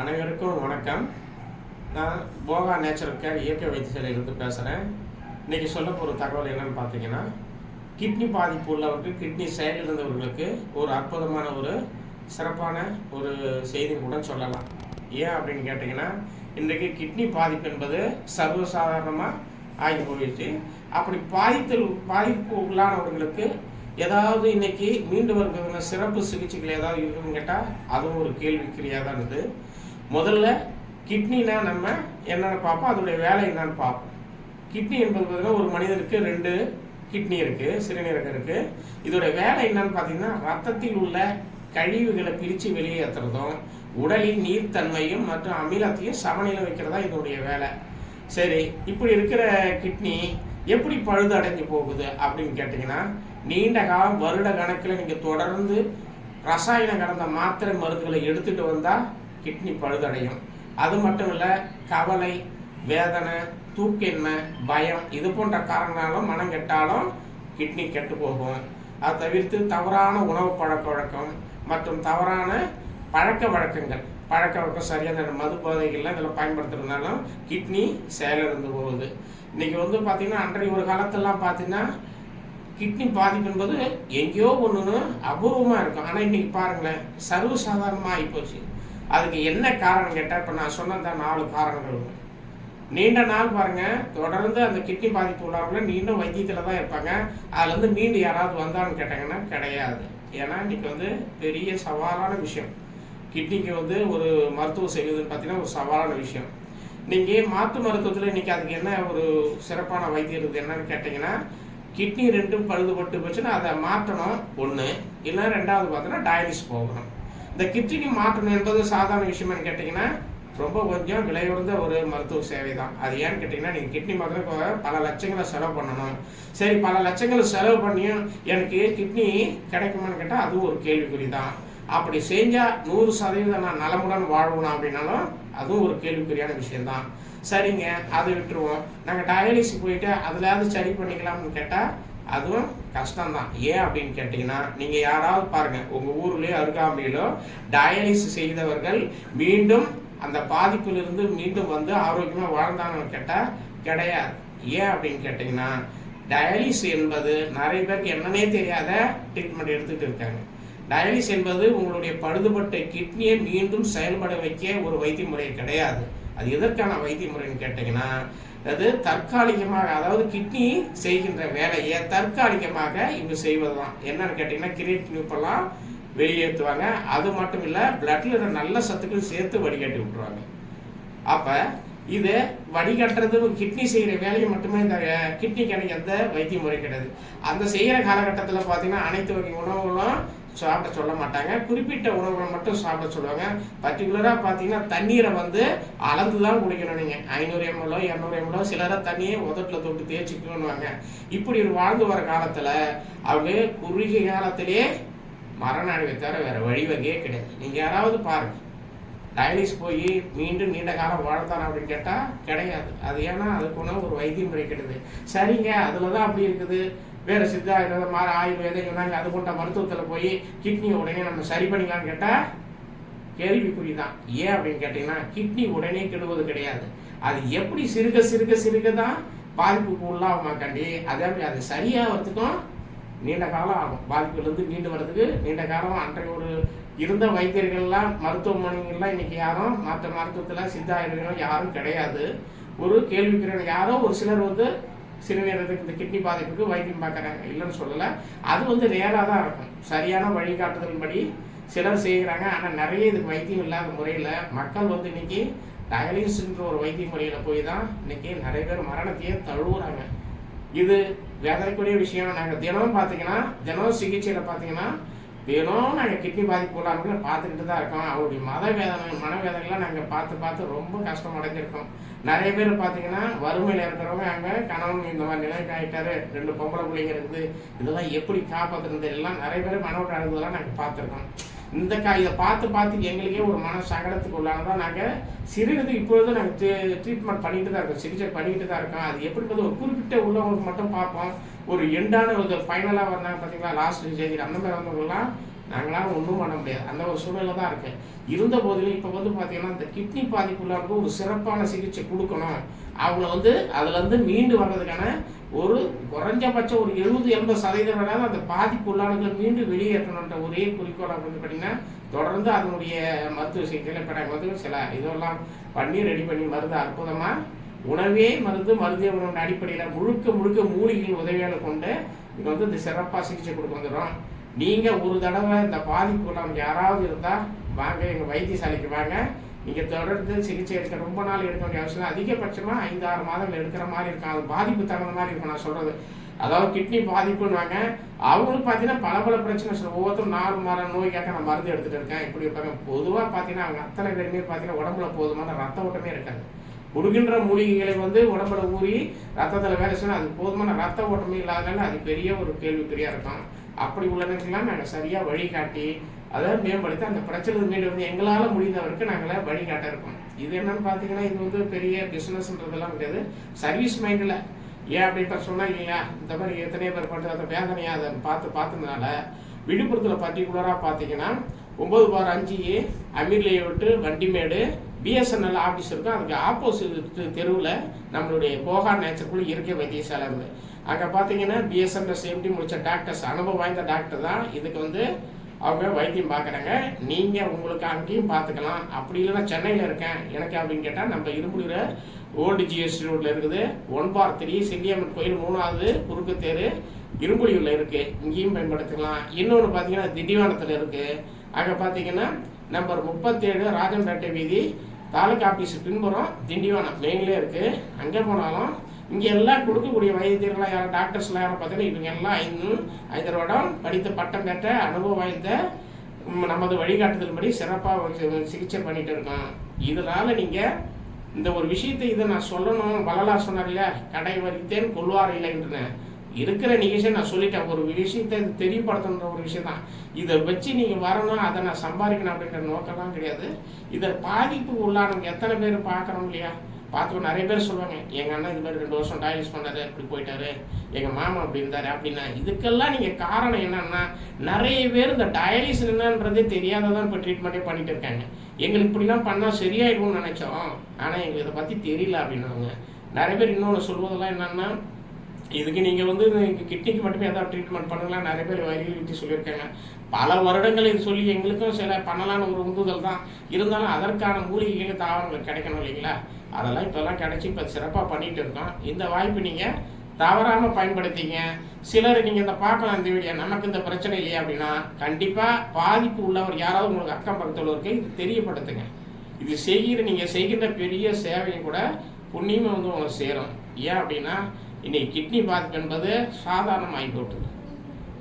அனைவருக்கும் வணக்கம். நான் போகா நேச்சுரல் கேர் இயற்கை வைத்தியசாலையிலிருந்து பேசுகிறேன் இன்றைக்கி சொல்ல போகிற தகவல் என்னன்னு பார்த்தீங்கன்னா கிட்னி பாதிப்பு உள்ளவருக்கு கிட்னி செயலிழந்தவர்களுக்கு ஒரு அற்புதமான ஒரு சிறப்பான ஒரு செய்தி கூட சொல்லலாம். ஏன் அப்படின்னு கேட்டிங்கன்னா இன்றைக்கு கிட்னி பாதிப்பு என்பது சர்வசாதாரணமாக ஆகி போயிடுச்சு. அப்படி பாதித்தல் பாதிப்பு உள்ளானவர்களுக்கு ஏதாவது இன்னைக்கு மீண்டு வருவதற்கான சிறப்பு சிகிச்சைகள் ஏதாவது இருக்குன்னு கேட்டால் அதுவும் ஒரு கேள்விக்குறியாக தான் இருக்குது முதல்ல கிட்னினா நம்ம என்னென்னு பார்ப்போம். அதனுடைய வேலை என்னன்னு பார்ப்போம். கிட்னி என்பது பார்த்தீங்கன்னா ஒரு மனிதனுக்கு ரெண்டு கிட்னி இருக்குது சிறுநீரகம் இருக்குது இதோட வேலை என்னன்னு பார்த்தீங்கன்னா ரத்தத்தில் உள்ள கழிவுகளை பிரித்து வெளியேற்றுறதும் உடலின் நீர்த்தன்மையும் மற்றும் அமிலத்தையும் சமநிலை வைக்கிறதா இதோடைய வேலை. சரி இப்படி இருக்கிற கிட்னி எப்படி பழுது அடைஞ்சு போகுது அப்படின்னு கேட்டிங்கன்னா நீண்ட காலம் வருட கணக்கில் நீங்கள் தொடர்ந்து ரசாயன கலந்த மாத்திரை மருந்துகளை எடுத்துகிட்டு வந்தால் கிட்னி பழுதடையும். அது மட்டும் இல்லை கவலை வேதனை தூக்கின்மை பயம் இது போன்ற காரணங்களாலும் மனம் கெட்டாலும் கிட்னி கெட்டு போகும். அதை தவிர்த்து தவறான உணவு பழக்க வழக்கம் மற்றும் தவறான பழக்க வழக்கங்கள். பழக்க வழக்கம் சரியான மது போதைகள்லாம் இதில் பயன்படுத்துறதுனாலும் கிட்னி செயலிழந்து போகுது. இன்னைக்கு வந்து பார்த்திங்கன்னா அன்றைய ஒரு காலத்தெல்லாம் பார்த்தீங்கன்னா கிட்னி பாதிப்பு என்பது எங்கேயோ ஒன்று அபூர்வமாக இருக்கும். ஆனால் இன்னைக்கு பாருங்களேன் சர்வசாதாரணமாக ஆகிப்போச்சு அதுக்கு என்ன காரணம் கேட்டால் இப்போ நான் சொன்ன நாலு காரணங்கள் நீண்ட நாள் பாருங்க தொடர்ந்து அந்த கிட்னி பாதிப்பு உள்ளவங்கள நீண்ட வைத்தியத்தில் தான் இருப்பாங்க. அதுலேருந்து மீண்டு யாராவது வந்தான்னு கேட்டாங்கன்னா கிடையாது. ஏன்னா இன்றைக்கி வந்து பெரிய சவாலான விஷயம். கிட்னிக்கு வந்து ஒரு மருத்துவம் செய்வதுன்னு பார்த்தீங்கன்னா ஒரு சவாலான விஷயம். நீங்கள் மாற்று மருத்துவத்தில் இன்றைக்கி அதுக்கு என்ன ஒரு சிறப்பான வைத்தியம் இருக்குது என்னன்னு கேட்டிங்கன்னா கிட்னி ரெண்டும் பழுதுபட்டு போச்சுன்னா அதை மாற்றணும். ஒன்று இல்லை ரெண்டாவது பார்த்தோன்னா டயாலிஸ் போகணும். இந்த கிட்னிக்கு மாற்றணும் என்பது சாதாரண விஷயம்னு கேட்டிங்கன்னா ரொம்ப கொஞ்சம் விலையுறந்த ஒரு மருத்துவ சேவை தான். அது ஏன்னு கேட்டிங்கன்னா நீங்கள் கிட்னி மாத்திரம் பல லட்சங்களை செலவு பண்ணணும். சரி பல லட்சங்களை செலவு பண்ணியும் எனக்கு கிட்னி கிடைக்குமான்னு கேட்டால் அதுவும் ஒரு கேள்விக்குறி தான் அப்படி செஞ்சால் நூறு சதவீதம் நான் நலமுடன் வாழ்வணும் அப்படின்னாலும் அதுவும் ஒரு கேள்விக்குறியான விஷயம்தான். சரிங்க அதை விட்டுருவோம். நாங்கள் டயாலிசிஸ் போயிட்டு அதுலையாவது சரி பண்ணிக்கலாம்னு கேட்டால் அதுவும் கஷ்டம்தான். ஏன் அப்படின்னு கேட்டிங்கன்னா நீங்கள் யாராவது பாருங்கள் உங்கள் ஊர்லேயோ அருகாமையிலோ டயாலிசிஸ் செய்தவர்கள் மீண்டும் அந்த பாதிப்பிலிருந்து மீண்டும் வந்து ஆரோக்கியமாக வாழ்ந்தாங்கன்னு கேட்டால் கிடையாது. ஏன் அப்படின்னு கேட்டிங்கன்னா டயாலிஸ் என்பது நிறைய பேருக்கு என்னன்னே தெரியாத ட்ரீட்மெண்ட் எடுத்துகிட்டு இருக்காங்க. டயாலிஸ் என்பது உங்களுடைய பழுதுபட்ட கிட்னியை மீண்டும் செயல்பட வைக்க ஒரு வைத்திய முறை கிடையாது. அது எதற்கான வைத்திய முறைன்னு கேட்டிங்கன்னா அது தற்காலிகமாக அதாவது கிட்னி செய்கின்ற வேலையை தற்காலிகமாக இவங்க செய்வது தான் என்னன்னு கேட்டிங்கன்னா கிரியேட் நியூப்பெல்லாம் வெளியேற்றுவாங்க. அது மட்டும் இல்லை பிளட்ல நல்ல சத்துக்கள் சேர்த்து வடிகட்டி விட்டுருவாங்க. அப்போ இது வடிகட்டுறது கிட்னி செய்கிற வேலையை மட்டுமே இந்த கிட்னி கிடைக்க அந்த வைத்திய முறை கிடையாது. அந்த செய்கிற காலகட்டத்தில் பார்த்தீங்கன்னா அனைத்து வகை உணவுகளும் சாப்பிட சொல்ல மாட்டாங்க. குறிப்பிட்ட உணவுகளை மட்டும் சாப்பிட சொல்லுவாங்க. பர்டிகுலராக பார்த்தீங்கன்னா தண்ணீரை வந்து அளந்து தான் குடிக்கணும் நீங்கள் ஐநூறு எம்எல்ஓ இரநூறு எம்எல்ஓ சிலராக தண்ணியை உதட்டில் தொட்டு தேய்ச்சிக்கணுவாங்க இப்படி ஒரு வாழ்ந்து வர காலத்தில் அவங்க குறுகிய காலத்திலே மரண அடைவை தவிர வேறு வழிவகையே கிடையாது. நீங்கள் யாராவது பாருங்கள் டயலிஸ் போய் மீண்டும் நீண்ட காலம் வாழ்த்தான அப்படின்னு கேட்டால் கிடையாது. அது ஏன்னா அதுக்குன்னு ஒரு வைத்திய முறை சரிங்க அதில் தான் அப்படி இருக்குது. வேறு சித்தா ஏதாவது மாதிரி ஆயுர்வேதம் சொன்னாங்க அது போன்ற மருத்துவத்தில் போய் கிட்னி உடனே நம்ம சரி பண்ணிக்கலாம்னு கேட்டால் கேள்விக்குறி தான் ஏன் அப்படின்னு கேட்டிங்கன்னா கிட்னி உடனே கெடுவது கிடையாது. அது எப்படி சிறுக சிறுக சிறுக தான் பாதிப்புக்கு உள்ளாகமாக்காண்டி அதே மாதிரி அது சரியாகிறதுக்கும் நீண்ட காலம் ஆகும். பாதிப்புலேருந்து மீண்டு வர்றதுக்கு நீண்ட காலம் அன்றைய ஒரு இருந்த வைத்தியர்கள்லாம் மருத்துவமனைகள்லாம் இன்னைக்கு யாரும் மற்ற மருத்துவத்தில் சித்தாயுர்வேதம் யாரும் கிடையாது. ஒரு கேள்விக்குறியான யாரோ ஒரு சிலர் வந்து சிறுநீரகத்துக்கு இந்த கிட்னி பாதிப்புக்கு வைத்தியம் பார்க்குறாங்க. இல்லைன்னு சொல்லலை. அது வந்து ரேராக தான் இருக்கும். சரியான வழிகாட்டுதல் படி சிலர் செய்கிறாங்க ஆனால் நிறைய இதுக்கு வைத்தியம் இல்லாத முறையில் மக்கள் வந்து இன்னைக்கு டயாலிசிஸ்ன்ற ஒரு வைத்திய முறையில் போய் தான் இன்னைக்கு நிறைய பேர் மரணத்தையே தழுவுறாங்க. இது வேதனைக்குரிய விஷயம் நாங்கள் தினமும் பார்த்தீங்கன்னா தினம் சிகிச்சையில் பார்த்தீங்கன்னா தினம் நாங்கள் கிட்னி பாதிப்பு உள்ளவங்களை பார்த்துக்கிட்டு தான் இருக்கோம். அவருடைய மத வேதனை மனவேதனைலாம் நாங்கள் பார்த்து பார்த்து ரொம்ப கஷ்டம் அடைஞ்சிருக்கோம். நிறைய பேர் பார்த்தீங்கன்னா வறுமையில் இருக்கிறவங்க அங்கே கணவன் இந்த மாதிரி நிலைக்கு ஆகிட்டாரு ரெண்டு பொம்பளை பிள்ளைங்க இருக்குது. இதெல்லாம் எப்படி காப்பாற்றுறது எல்லாம் நிறைய பேர் மனோட அழுதெல்லாம் நாங்கள் பார்த்துருக்கோம். இந்த கா இதை பார்த்து பார்த்து எங்களுக்கே ஒரு மன சங்கடத்துக்கு உள்ளானதான் நாங்கள் சிறுநீரக இப்பொழுது நாங்கள் ட்ரீட்மெண்ட் பண்ணிட்டு தான் இருக்கோம் சிகிச்சை பண்ணிட்டு தான் இருக்கோம். அது எப்படி ஒரு குறிப்பிட்ட உள்ளவங்களுக்கு மட்டும் பார்ப்போம். ஒரு எண்டான ஒரு ஃபைனலாக வந்தாங்க பார்த்தீங்களா லாஸ்ட் ஸ்டேஜ் அந்த மாதிரி வந்தவங்கலாம் நாங்களாம் ஒன்றும் பண்ண முடியாது. அந்த ஒரு சூழ்நிலை தான் இருக்கேன் இருந்த போதிலும் இப்போ வந்து பார்த்தீங்கன்னா இந்த கிட்னி பாதிப்புள்ளவங்களுக்கு ஒரு சிறப்பான சிகிச்சை கொடுக்கணும். அவங்கள வந்து அதுலேருந்து மீண்டு வர்றதுக்கான ஒரு குறைஞ்சபட்சம் ஒரு எழுபது எண்பது சதவீதம் அந்த பாதிப்பு உள்ளானங்களை மீண்டும் வெளியேற்றணுன்ற ஒரே குறிக்கோள் அப்படின்னு பார்த்தீங்கன்னா தொடர்ந்து அதனுடைய மருத்துவ சிகிச்சையில் இப்போ நாங்கள் வந்து சில இதெல்லாம் பண்ணி ரெடி பண்ணி மருந்து அற்புதமாக உணவே மருந்து மருந்தே உணவு அடிப்படையில் முழுக்க முழுக்க மூலிகைகள் உதவியால் கொண்டு இங்கே வந்து இந்த சிறப்பாக சிகிச்சை கொடுக்க வந்துடும் நீங்கள் ஒரு தடவை இந்த பாதிப்பு உள்ளவங்க யாராவது இருந்தால் வாங்க எங்கள் வைத்தியசாலைக்கு வாங்க. நீங்கள் தொடர்ந்து சிகிச்சை எடுக்க ரொம்ப நாள் எடுக்க வேண்டிய அவசியம் அதிகபட்சமாக ஐந்து ஆறு மாதங்கள் எடுக்கிற மாதிரி இருக்கும். அது பாதிப்பு தகுந்த மாதிரி இருக்கும் நான் சொல்கிறது அதாவது கிட்னி பாதிப்புன்னுவாங்க. அவங்களுக்கு பார்த்தீங்கன்னா பல பல பிரச்சனை சொல்லுவோம் ஒவ்வொருத்தரும் நாலு மர நோய்க்காக நான் மருந்து எடுத்துகிட்டு இருக்கேன் இப்படி இருப்பாங்க பொதுவாக பார்த்தீங்கன்னா அவங்க அத்தனை பேருமே பார்த்தீங்கன்னா உடம்புல போதுமான ரத்த ஓட்டமே இருக்காது. கொடுக்கின்ற மூலிகைகளை வந்து உடம்புல ஊறி ரத்தத்தில் வேலை செய்யணும். அது போதுமான ரத்த ஓட்டமே இல்லாதனால அது பெரிய ஒரு கேள்விக்குறியாக இருக்கும். அப்படி உள்ளதுக்கெல்லாம் நாங்கள் சரியாக வழிகாட்டி அதை மேம்படுத்தி அந்த பிரச்சனை மீது வந்து எங்களால் முடிந்தவருக்கு நாங்கள் வழிகாட்ட இருக்கோம். இது என்னன்னு பார்த்தீங்கன்னா இது வந்து பெரிய பிஸ்னஸ்ன்றதெல்லாம் கிடையாது. சர்வீஸ் மைண்டில் ஏன் அப்படின்ட்டு சொன்னால் இல்லைங்களா இந்த மாதிரி எத்தனையோ பேர் பண்ணுறது அந்த வேதனையை அதை பார்த்து பார்த்ததுனால விழுப்புரத்தில் பர்டிகுலராக பார்த்தீங்கன்னா ஒம்பது பார் அஞ்சு ஏ அமீர்லையை விட்டு வண்டிமேடு பிஎஸ்என்எல் ஆஃபீஸ் இருக்கும். அதுக்கு ஆப்போசிட் தெருவில் நம்மளுடைய போகா நேச்சருக்குள்ளே இயற்கை வைத்தியசாலை இருக்குது அங்கே பார்த்தீங்கன்னா பிஎஸ்என்எல் சேஃப்டி முடித்த டாக்டர்ஸ் அனுபவம் வாய்ந்த டாக்டர் தான். இதுக்கு வந்து அவங்க வைத்தியம் பார்க்குறாங்க. நீங்கள் உங்களுக்கு அங்கேயும் பார்த்துக்கலாம். அப்படி இல்லைன்னா சென்னையில் இருக்கேன். எனக்கு அப்படின்னு கேட்டால் நம்ம இரும்புலியில் ஓல்டு ஜிஎஸ்டி ரோட்டில் இருக்குது. ஒன் பார் த்ரீ செல்லியம்மன் கோயில் மூணாவது குறுக்கு தேர் இரும்புலியூரில் இருக்குது இங்கேயும் பயன்படுத்திக்கலாம். இன்னொன்று பார்த்தீங்கன்னா திண்டிவனத்தில் இருக்குது அங்கே பார்த்தீங்கன்னா நம்பர் முப்பத்தேழு ராஜம்பேட்டை வீதி தாலுக்கா ஆஃபீஸ் பின்புறம் திண்டிவனம் மெயின்லேயே இருக்குது அங்கே போனாலும் இங்கே எல்லாம் கொடுக்கக்கூடிய வைத்தியர்களாக யாரும் டாக்டர்ஸ்லாம் யாரும் பார்த்தீங்கன்னா இவங்க எல்லாம் ஐந்து ஐந்து படித்த பட்டம் பெற்ற அனுபவம் வாய்ந்த நமது நமது வழிகாட்டுதல்படி சிறப்பாக சிகிச்சை பண்ணிட்டு இருக்கோம் இதனால் நீங்கள் இந்த ஒரு விஷயத்தை இதை நான் சொல்லணும். வள்ளலார் சொன்னார் இல்லையா? கடை வரித்தேன் கொள்வார் இல்லைன்னு இருக்கிற நிகழ்ச்சியை நான் சொல்லிட்டேன். ஒரு விஷயத்தை தெரியப்படுத்தணுன்ற ஒரு விஷயம் தான். இதை வச்சு நீங்கள் வரணும். அதை நான் சம்பாதிக்கணும் அப்படின்ற நோக்கம்லாம் கிடையாது. இதை பாதிப்பு உள்ளானவங்க எத்தனை பேர் பார்க்குறோம் இல்லையா? பார்த்து நிறைய பேர் சொல்லுவாங்க எங்கள் அண்ணன் இது மாதிரி ரெண்டு வருஷம் டயாலிஸ் பண்ணாரு இப்படி போயிட்டாரு. எங்கள் மாமா அப்படி இருந்தார் அப்படின்னா இதுக்கெல்லாம் நீங்கள் காரணம் என்னன்னா நிறைய பேர் இந்த டயாலிஸ் என்னன்றதே தெரியாததான் இப்போ ட்ரீட்மெண்ட்டே பண்ணிட்டு இருக்காங்க. எங்களுக்கு இப்படிலாம் பண்ணால் சரியாயிடும்னு நினச்சோம். ஆனால் எங்களுக்கு இதை பற்றி தெரியல அப்படின்னாங்க. நிறைய பேர் இன்னொன்று சொல்வதெல்லாம் என்னன்னா இதுக்கு நீங்கள் வந்து கிட்னிக்கு மட்டுமே ஏதாவது ட்ரீட்மெண்ட் பண்ணலாம். நிறைய பேர் வலியுறுத்தி சொல்லியிருக்காங்க. பல வருடங்கள் இது சொல்லி எங்களுக்கும் சில பண்ணலான்னு ஒரு உந்துதல் தான். இருந்தாலும் அதற்கான மூலிகைகள் தாவரங்கள் கிடைக்கணும் இல்லைங்களா? அதெல்லாம் இப்போல்லாம் கிடச்சி இப்போ சிறப்பாக பண்ணிட்டு இருக்கோம். இந்த வாய்ப்பு நீங்கள் தவறாமல் பயன்படுத்திங்க. சிலர் நீங்கள் இந்த பார்க்கலாம் இந்த வீடியோ நமக்கு இந்த பிரச்சனை இல்லையா அப்படின்னா கண்டிப்பாக பாதிப்பு உள்ளவர் யாராவது உங்களுக்கு அக்கம் பக்கத்தில் இது தெரியப்படுத்துங்க. இது செய்கிற நீங்கள் செய்கின்ற பெரிய சேவையை கூட புண்ணியமாக வந்து உங்களுக்கு சேரும். ஏன் அப்படின்னா இன்றைக்கி கிட்னி பாதிப்பு என்பது சாதாரணமாகி போட்டுது.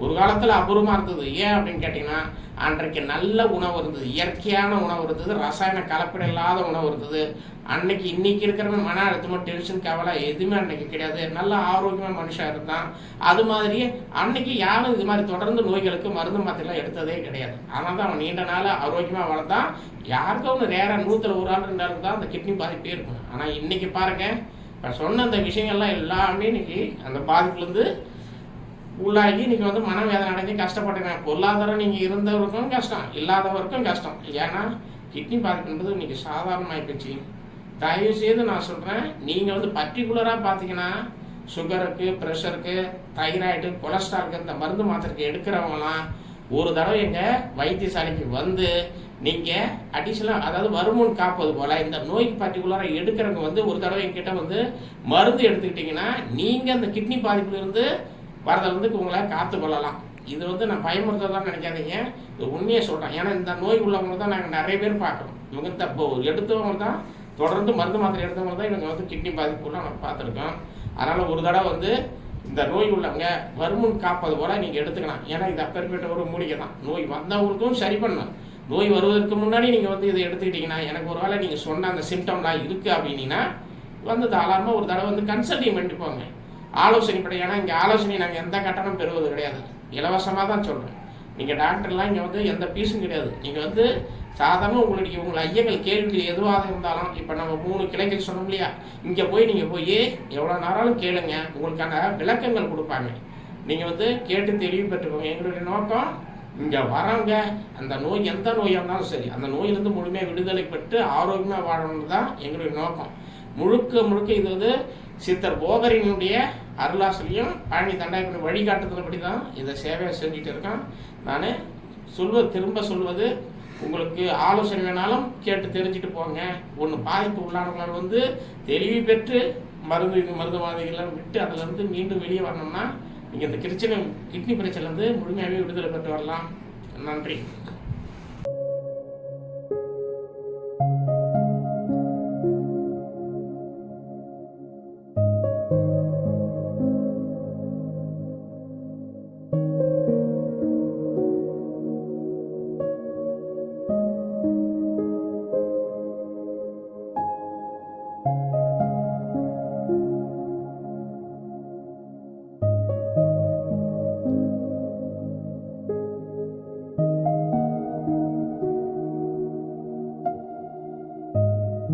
ஒரு காலத்தில் அபூர்வமாக இருந்தது. ஏன் அப்படின்னு கேட்டிங்கன்னா அன்றைக்கு நல்ல உணவு இருந்தது. இயற்கையான உணவு இருந்தது. ரசாயன கலப்படம் இல்லாத உணவு இருந்தது. அன்னைக்கு இன்னைக்கு இருக்கிறவன் மன அழுத்தமும் டென்ஷன் கவலை எதுவுமே அன்னைக்கு கிடையாது. நல்ல ஆரோக்கியமான மனுஷன் இருந்தான். அது மாதிரி அன்னைக்கு யாரும் இது மாதிரி தொடர்ந்து நோய்களுக்கு மருந்து மாத்திரலாம் எடுத்ததே கிடையாது. அதனால தான் அவன் நீண்ட நாள் ஆரோக்கியமாக வளர்ந்தான். யாருக்கும் ஒன்று ரேராக நூற்றில் ஒரு ஆள் ரெண்டு தான் அந்த கிட்னி பாதிப்பே இருக்கும். ஆனால் இன்னைக்கு பாருங்க இப்போ சொன்ன அந்த விஷயங்கள்லாம் எல்லாமே இன்னைக்கு அந்த பாதிப்புலேருந்து உள்ளாகி நீங்கள் வந்து மனவேதனை அடைஞ்சு கஷ்டப்பட்டுங்க பொருளாதாரம் நீங்கள் இருந்தவருக்கும் கஷ்டம் இல்லாதவருக்கும் கஷ்டம். ஏன்னா கிட்னி பாதிப்பு என்பது இன்னைக்கு சாதாரணமாகி போச்சு தயவு செய்து நான் சொல்கிறேன் நீங்கள் வந்து பர்டிகுலராக பார்த்தீங்கன்னா சுகருக்கு ப்ரெஷருக்கு தைராய்டு கொலஸ்ட்ராலுக்கு இந்த மருந்து மாத்திரைக்கு எடுக்கிறவங்களாம் ஒரு தடவை எங்கள் வைத்தியசாலைக்கு வந்து நீங்கள் அடிஷனலாக அதாவது வருமுன் காப்பது போல் இந்த நோய்க்கு பர்டிகுலராக எடுக்கிறவங்க வந்து ஒரு தடவை எங்கிட்ட வந்து மருந்து எடுத்துக்கிட்டிங்கன்னா நீங்கள் அந்த கிட்னி பாதிப்புலேருந்து வரதுலேருந்து உங்களை காத்து கொள்ளலாம். இது வந்து நான் பயமுறுத்ததான் நினைக்காதீங்க. இது உண்மையை சொல்கிறேன் ஏன்னா இந்த நோய் உள்ளவங்க தான் நாங்கள் நிறைய பேர் பார்க்குறோம். இவங்க இந்த எடுத்தவங்க தான் தொடர்ந்து மருந்து மாத்திரை எடுத்தவங்க தான் இவங்க வந்து கிட்னி பாதிப்புலாம் நம்ம பார்த்துருக்கோம். அதனால் ஒரு தடவை வந்து இந்த நோய் உள்ளவங்க வருமுன் காப்பது போல் நீங்கள் எடுத்துக்கலாம். ஏன்னா இது அப்பேற்பட்ட ஒரு மூலிகை தான். நோய் வந்தவங்களுக்கும் சரி பண்ணணும். நோய் வருவதற்கு முன்னாடி நீங்கள் வந்து இதை எடுத்துக்கிட்டிங்கன்னா எனக்கு ஒரு வேளை நீங்கள் சொன்ன அந்த சிம்டம்லாம் இருக்குது அப்படின்னீங்கன்னா வந்து தாராளமாக ஒரு தடவை வந்து கன்சல்டிங் பண்ணிட்டு போங்க. ஆலோசனை படி. ஏன்னா இங்கே ஆலோசனை நாங்கள் எந்த கட்டணம் பெறுவது கிடையாது. இலவசமாக தான் சொல்கிறேன் நீங்கள் டாக்டர்லாம் இங்கே வந்து எந்த ஃபீஸும் கிடையாது. நீங்கள் வந்து சாதாரண உங்களுக்கு உங்கள் ஐயங்கள் கேள்விகள் எதுவாக இருந்தாலும் இப்போ நம்ம மூணு கிளைகள் சொன்னோம் இல்லையா? இங்கே போய் நீங்கள் போய் எவ்வளோ நேரம் கேளுங்க. உங்களுக்கான விளக்கங்கள் கொடுப்பாங்க. நீங்கள் வந்து கேட்டு தெளிவு பெற்றுக்கோங்க. எங்களுடைய நோக்கம் இங்கே வரவங்க அந்த நோய் எந்த நோயாக இருந்தாலும் சரி அந்த நோயிலிருந்து முழுமையாக விடுதலை பெற்று ஆரோக்கியமாக வாழணும்னு தான் எங்களுடைய நோக்கம். முழுக்க முழுக்க இது வந்து சித்தர் போகரினுடைய அருளாசலையும் பழனி தண்டாய்க்குடி வழிகாட்டுதல்படி தான் இந்த சேவையை செஞ்சுட்டு இருக்கேன். நான் சொல்வது திரும்ப சொல்வது உங்களுக்கு ஆலோசனை வேணாலும் கேட்டு தெரிஞ்சுட்டு போங்க. ஒன்று பாதிப்பு உள்ளானவர்கள் வந்து தெளிவு பெற்று மருந்து இது மருந்துவாதிகளை விட்டு அதிலிருந்து மீண்டும் வெளியே வரணும்னா நீங்கள் இந்த கிருச்சனை கிட்னி பிரச்சனைலேருந்து முழுமையாகவே விடுதலை பெற்று வரலாம். நன்றி.